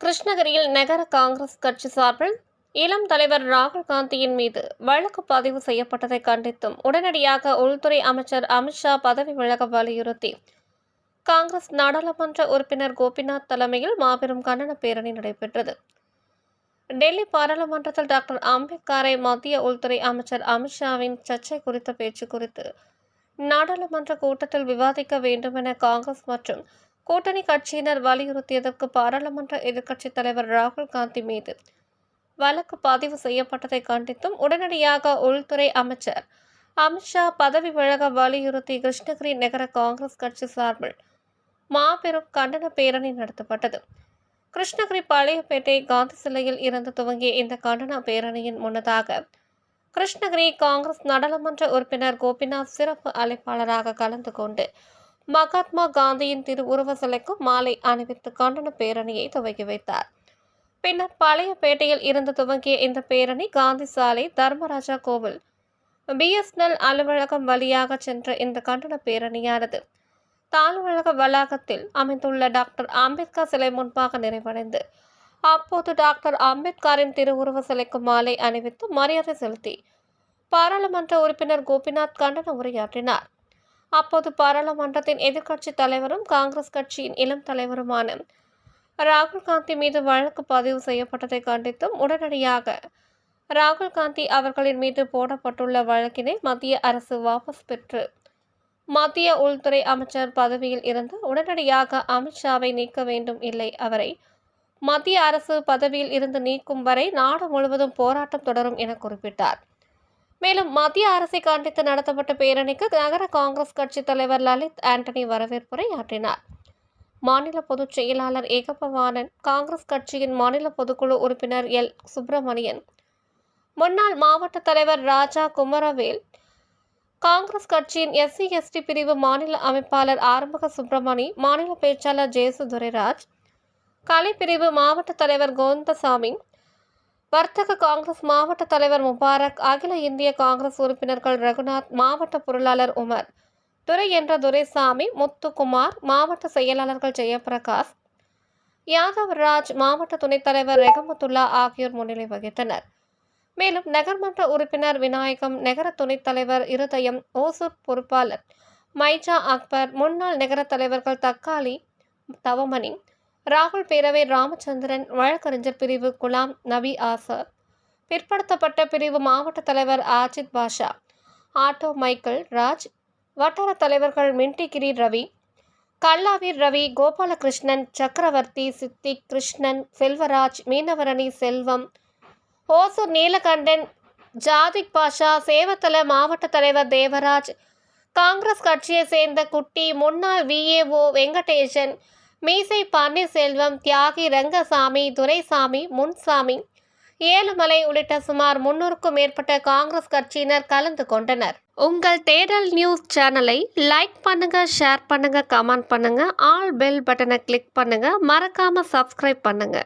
கிருஷ்ணகிரியில் நகர காங்கிரஸ் கட்சி சார்பில் இளம் தலைவர் ராகுல் காந்தியின் மீது வழக்கு பதிவு செய்யப்பட்டதை கண்டித்தும் உடனடியாக உள்துறை அமைச்சர் அமித்ஷா பதவி விலக வலியுறுத்தி. காங்கிரஸ் நாடாளுமன்ற உறுப்பினர் கோபிநாத் தலைமையில் மாபெரும் கண்டன பேரணி நடைபெற்றது. டெல்லி பாராளுமன்றத்தில் டாக்டர் அம்பேத்கரை மத்திய உள்துறை அமைச்சர் அமித்ஷாவின் சர்ச்சை குறித்த பேச்சு குறித்து நாடாளுமன்ற கூட்டத்தில் விவாதிக்க வேண்டுமென காங்கிரஸ் மற்றும் கூட்டணி கட்சியினர் வலியுறுத்தியதற்கு பாராளுமன்ற எதிர்க்கட்சித் தலைவர் ராகுல் காந்தி மீது வழக்கு பதிவு செய்யப்பட்டதை கண்டித்தும் உடனடியாக உள்துறை அமைச்சர் அமித்ஷா பதவி விலக வலியுறுத்தி கிருஷ்ணகிரி நகர காங்கிரஸ் கட்சி சார்பில் மாபெரும் கண்டன பேரணி நடத்தப்பட்டது. கிருஷ்ணகிரி பழையப்பேட்டை காந்தி சிலையில் இருந்து துவங்கிய இந்த கண்டன பேரணியின் முன்னதாக கிருஷ்ணகிரி காங்கிரஸ் நாடாளுமன்ற உறுப்பினர் கோபிநாத் சிறப்பு அழைப்பாளராக கலந்து கொண்டு மகாத்மா காந்தியின் திருவுருவ சிலைக்கு மாலை அணிவித்து கண்டன பேரணியை துவக்கி வைத்தார். பின்னர் பழையப்பேட்டையில் இருந்து துவங்கிய இந்த பேரணி காந்தி சாலை தர்மராஜா கோவில் பிஎஸ்என்எல் அலுவலகம் வழியாக சென்ற இந்த கண்டன பேரணியானது தாலுவலக வளாகத்தில் அமைந்துள்ள டாக்டர் அம்பேத்கர் சிலை முன்பாக நிறைவடைந்து அப்போது டாக்டர் அம்பேத்கரின் திருவுருவ சிலைக்கு மாலை அணிவித்து மரியாதை செலுத்தி பாராளுமன்ற உறுப்பினர் கோபிநாத் கண்டன உரையாற்றினார். அப்போது பாராளுமன்றத்தின் எதிர்க்கட்சி தலைவரும் காங்கிரஸ் கட்சியின் இளம் தலைவருமான ராகுல் காந்தி மீது வழக்கு பதிவு செய்யப்பட்டதை கண்டித்தும் உடனடியாக ராகுல் காந்தி அவர்களின் மீது போடப்பட்டுள்ள வழக்கினை மத்திய அரசு வாபஸ் பெற்று மத்திய உள்துறை அமைச்சர் பதவியில் இருந்து உடனடியாக அமித்ஷாவை நீக்க வேண்டும் இல்லை அவரை மத்திய அரசு பதவியில் இருந்து நீக்கும் வரை நாடு முழுவதும் போராட்டம் தொடரும் என குறிப்பிட்டார். மேலும் மத்திய அரசை கண்டித்து நடத்தப்பட்ட பேரணிக்கு நகர காங்கிரஸ் கட்சி தலைவர் லலித் ஆண்டனி வரவேற்புரை ஆற்றினார். மாநில பொதுச் செயலாளர் ஏகபவானன் காங்கிரஸ் கட்சியின் மாநில பொதுக்குழு உறுப்பினர் எல். சுப்பிரமணியன் முன்னாள் மாவட்ட தலைவர் ராஜா குமரவேல் காங்கிரஸ் கட்சியின் எஸ்சி எஸ்டி பிரிவு மாநில அமைப்பாளர் ஆரம்பக சுப்பிரமணி மாநில பேச்சாளர் ஜேசு துரைராஜ் கலைப்பிரிவு மாவட்ட தலைவர் கோந்தசாமி வர்த்தக காங்கிரஸ் மாவட்ட தலைவர் முபாரக் அகில இந்திய காங்கிரஸ் உறுப்பினர்கள் ரகுநாத் மாவட்ட பொருளாளர் உமர் துரை என்ற துரைசாமி முத்துக்குமார் மாவட்ட செயலாளர்கள் ஜெயபிரகாஷ் யாதவ் ராஜ் மாவட்ட துணைத் தலைவர் ரெகமத்துல்லா ஆகியோர் முன்னிலை வகித்தனர். மேலும் நகர்மன்ற உறுப்பினர் விநாயகம் நகர துணைத் தலைவர் இருதயம் ஓசூர் பொறுப்பாளர் மைஜா அக்பர் முன்னாள் நகர தலைவர்கள் தக்காளி தவமணி ராகுல் பேரவை ராமச்சந்திரன் வழக்கறிஞர் பிரிவு குலாம் நபி ஆசர் பிற்படுத்தப்பட்ட பிரிவு மாவட்ட தலைவர் ஆஜித் பாஷா ஆட்டோ மைக்கேல் ராஜ் வட்டார தலைவர்கள் மின்டிகிரி ரவி கல்லாவீர் ரவி கோபாலகிருஷ்ணன் சக்கரவர்த்தி சித்திக் கிருஷ்ணன் செல்வராஜ் மீனவரணி செல்வம் ஓசூர் நீலகண்டன் ஜாதிக் பாஷா சேவத்தல மாவட்ட தலைவர் தேவராஜ் காங்கிரஸ் கட்சியை சேர்ந்த குட்டி முன்னாள் விஏஓ வெங்கடேசன் மீசை பன்னீர்செல்வம் தியாகி ரங்கசாமி துரைசாமி முன்சாமி. ஏழுமலை உள்ளிட்ட சுமார் முன்னூறுக்கும் மேற்பட்ட காங்கிரஸ் கட்சியினர் கலந்து கொண்டனர். உங்கள் தேடல் நியூஸ் சேனலை லைக் பண்ணுங்க ஷேர் பண்ணுங்க கமெண்ட் பண்ணுங்க ஆல் பெல் பட்டனை கிளிக் பண்ணுங்க மறக்காம சப்ஸ்கிரைப் பண்ணுங்க.